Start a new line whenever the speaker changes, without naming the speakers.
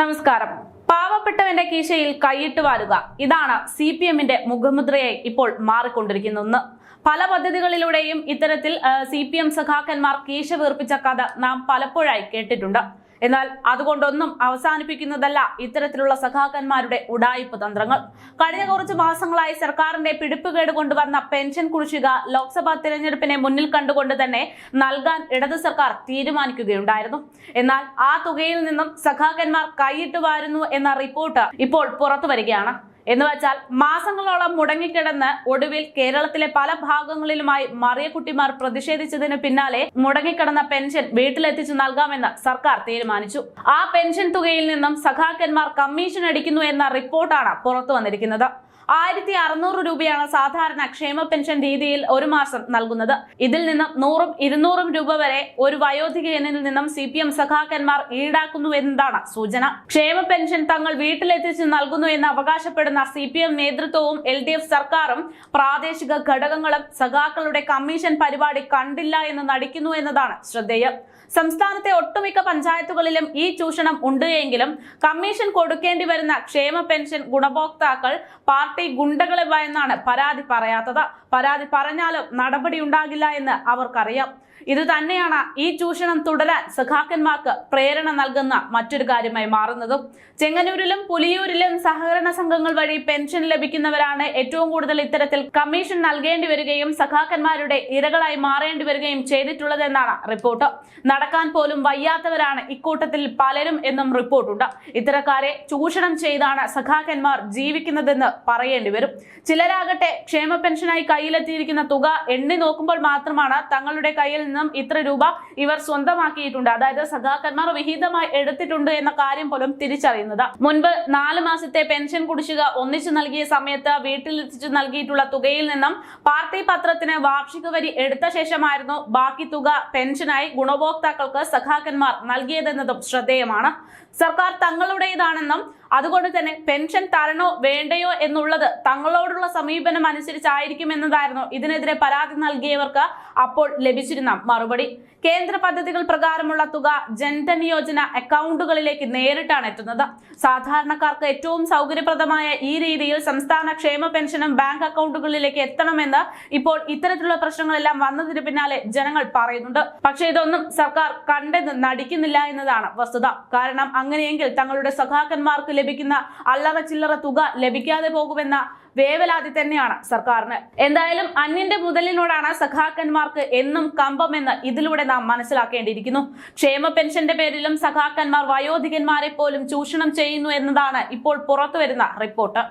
നമസ്കാരം. പാവപ്പെട്ടവന്റെ കീശയിൽ കൈയിട്ട് വാരുക. ഇതാണ് സി പി എമ്മിന്റെ മുഖമുദ്രയായി ഇപ്പോൾ മാറിക്കൊണ്ടിരിക്കുന്ന. പല പദ്ധതികളിലൂടെയും ഇത്തരത്തിൽ സി പി എം സഖാക്കന്മാർ കീശ വീർപ്പിച്ച കഥ നാം പലപ്പോഴായി കേട്ടിട്ടുണ്ട്. എന്നാൽ അതുകൊണ്ടൊന്നും അവസാനിപ്പിക്കുന്നതല്ല ഇത്തരത്തിലുള്ള സഖാക്കന്മാരുടെ ഉടായിപ്പ് തന്ത്രങ്ങൾ. കഴിഞ്ഞ കുറച്ച് മാസങ്ങളായി സർക്കാരിന്റെ പിടിപ്പുകേട് കൊണ്ടുവന്ന പെൻഷൻ കുടിശ്ശിക ലോക്സഭാ തിരഞ്ഞെടുപ്പിനെ മുന്നിൽ കണ്ടുകൊണ്ട് തന്നെ നൽകാൻ ഇടതു സർക്കാർ തീരുമാനിക്കുകയുണ്ടായിരുന്നു. എന്നാൽ ആ തുകയിൽ നിന്നും സഖാക്കന്മാർ കൈയിട്ട് വാരുന്നു എന്ന റിപ്പോർട്ട് ഇപ്പോൾ പുറത്തു വരികയാണ്. എന്ന് വെച്ചാൽ മാസങ്ങളോളം മുടങ്ങിക്കിടന്ന് ഒടുവിൽ കേരളത്തിലെ പല ഭാഗങ്ങളിലുമായി മറിയക്കുട്ടിമാർ പ്രതിഷേധിച്ചതിന് പിന്നാലെ മുടങ്ങിക്കിടന്ന പെൻഷൻ വീട്ടിലെത്തിച്ചു നൽകാമെന്ന് സർക്കാർ തീരുമാനിച്ചു. ആ പെൻഷൻ തുകയിൽ നിന്നും സഖാക്കന്മാർ കമ്മീഷൻ അടിക്കുന്നു എന്ന റിപ്പോർട്ടാണ് പുറത്തു വന്നിരിക്കുന്നത്. ആയിരത്തി അറുന്നൂറ് രൂപയാണ് സാധാരണ ക്ഷേമ പെൻഷൻ രീതിയിൽ ഒരു മാസം നൽകുന്നത്. ഇതിൽ നിന്നും നൂറും ഇരുന്നൂറും രൂപ വരെ ഒരു വയോധികനിൽ നിന്നും സി പി എം സഖാക്കന്മാർ ഈടാക്കുന്നു എന്നതാണ് സൂചന. ക്ഷേമ പെൻഷൻ തങ്ങൾ വീട്ടിലെത്തിച്ച് നൽകുന്നു എന്ന് അവകാശപ്പെടുന്ന സി പി എം നേതൃത്വവും എൽ ഡി എഫ് സർക്കാരും പ്രാദേശിക ഘടകങ്ങളും സഖാക്കളുടെ കമ്മീഷൻ പരിപാടി കണ്ടില്ല എന്ന് നടിക്കുന്നു എന്നതാണ് ശ്രദ്ധേയം. സംസ്ഥാനത്തെ ഒട്ടുമിക്ക പഞ്ചായത്തുകളിലും ഈ ചൂഷണം ഉണ്ട് എങ്കിലും കമ്മീഷൻ കൊടുക്കേണ്ടി വരുന്ന ക്ഷേമ പെൻഷൻ ഗുണഭോക്താക്കൾ പാർട്ടി ഗുണ്ടകളെ ഭയന്നാണ് പരാതി പറയാത്തത്. പരാതി പറഞ്ഞാലും നടപടി ഉണ്ടാകില്ല എന്ന് അവർക്കറിയാം. ഇത് തന്നെയാണ് ഈ ചൂഷണം തുടരാൻ സഖാക്കന്മാർക്ക് പ്രേരണ നൽകുന്ന മറ്റൊരു കാര്യമായി മാറുന്നതും. ചെങ്ങന്നൂരിലും പുലിയൂരിലും സഹകരണ സംഘങ്ങൾ വഴി പെൻഷൻ ലഭിക്കുന്നവരാണ് ഏറ്റവും കൂടുതൽ ഇത്തരത്തിൽ കമ്മീഷൻ നൽകേണ്ടി വരികയും സഖാക്കന്മാരുടെ ഇരകളായി മാറേണ്ടി വരികയും ചെയ്തിട്ടുള്ളതെന്നാണ് റിപ്പോർട്ട്. നടക്കാൻ പോലും വയ്യാത്തവരാണ് ഇക്കൂട്ടത്തിൽ പലരും എന്നും റിപ്പോർട്ടുണ്ട്. ഇത്തരക്കാരെ ചൂഷണം ചെയ്താണ് സഖാക്കന്മാർ ജീവിക്കുന്നതെന്ന് പറയേണ്ടി വരും. ചിലരാകട്ടെ ക്ഷേമ പെൻഷനായി കയ്യിലെത്തിയിരിക്കുന്ന തുക എണ്ണി നോക്കുമ്പോൾ മാത്രമാണ് തങ്ങളുടെ കയ്യിൽ നിന്നും ഇത്ര രൂപ ഇവർ സ്വന്തമാക്കിയിട്ടുണ്ട്. അതായത് സഖാക്കന്മാർ വിഹിതമായി എടുത്തിട്ടുണ്ട് എന്ന കാര്യം പോലും തിരിച്ചറിയുന്നത്. മുൻപ് നാല് മാസത്തെ പെൻഷൻ കുടിശ്ശിക ഒന്നിച്ചു നൽകിയ സമയത്ത് വീട്ടിലെത്തിച്ചു നൽകിയിട്ടുള്ള തുകയിൽ നിന്നും പാർട്ടി പത്രത്തിന് വാർഷിക വരി എടുത്ത ശേഷമായിരുന്നു ബാക്കി തുക പെൻഷനായി ഗുണഭോക്താക്കൾക്ക് സഖാക്കന്മാർ നൽകിയതെന്നതും ശ്രദ്ധേയമാണ്. സർക്കാർ തങ്ങളുടേതാണെന്നും അതുകൊണ്ട് തന്നെ പെൻഷൻ തരണോ വേണ്ടയോ എന്നുള്ളത് തങ്ങളോടുള്ള സമീപനം അനുസരിച്ചായിരിക്കും എന്നതായിരുന്നു ഇതിനെതിരെ പരാതി നൽകിയവർക്ക് അപ്പോൾ ലഭിച്ചിരുന്ന മറുപടി. കേന്ദ്ര പദ്ധതികൾ പ്രകാരമുള്ള തുക ജൻധൻ യോജന അക്കൗണ്ടുകളിലേക്ക് നേരിട്ടാണ് എത്തുന്നത്. സാധാരണക്കാർക്ക് ഏറ്റവും സൗകര്യപ്രദമായ ഈ രീതിയിൽ സംസ്ഥാന ക്ഷേമ പെൻഷനും ബാങ്ക് അക്കൗണ്ടുകളിലേക്ക് എത്തണമെന്ന് ഇപ്പോൾ ഇത്തരത്തിലുള്ള പ്രശ്നങ്ങളെല്ലാം വന്നതിന് പിന്നാലെ ജനങ്ങൾ പറയുന്നുണ്ട്. പക്ഷെ ഇതൊന്നും സർക്കാർ കണ്ടെന്ന് നടിക്കുന്നില്ല എന്നതാണ് വസ്തുത. കാരണം അങ്ങനെയെങ്കിൽ തങ്ങളുടെ സഖാക്കന്മാർക്ക് ലഭിക്കുന്ന അല്ലറ ചില്ലറ തുക ലഭിക്കാതെ പോകുമെന്ന വേവലാതി തന്നെയാണ് സർക്കാരിന്. എന്തായാലും അന്യന്റെ മുതലിനോടാണ് സഖാക്കന്മാർക്ക് എന്നും കമ്പമെന്ന് ഇതിലൂടെ നാം മനസ്സിലാക്കേണ്ടിയിരിക്കുന്നു. ക്ഷേമ പെൻഷന്റെ പേരിലും സഖാക്കന്മാർ വയോധികന്മാരെ പോലും ചൂഷണം ചെയ്യുന്നു എന്നതാണ് ഇപ്പോൾ പുറത്തുവരുന്ന റിപ്പോർട്ട്.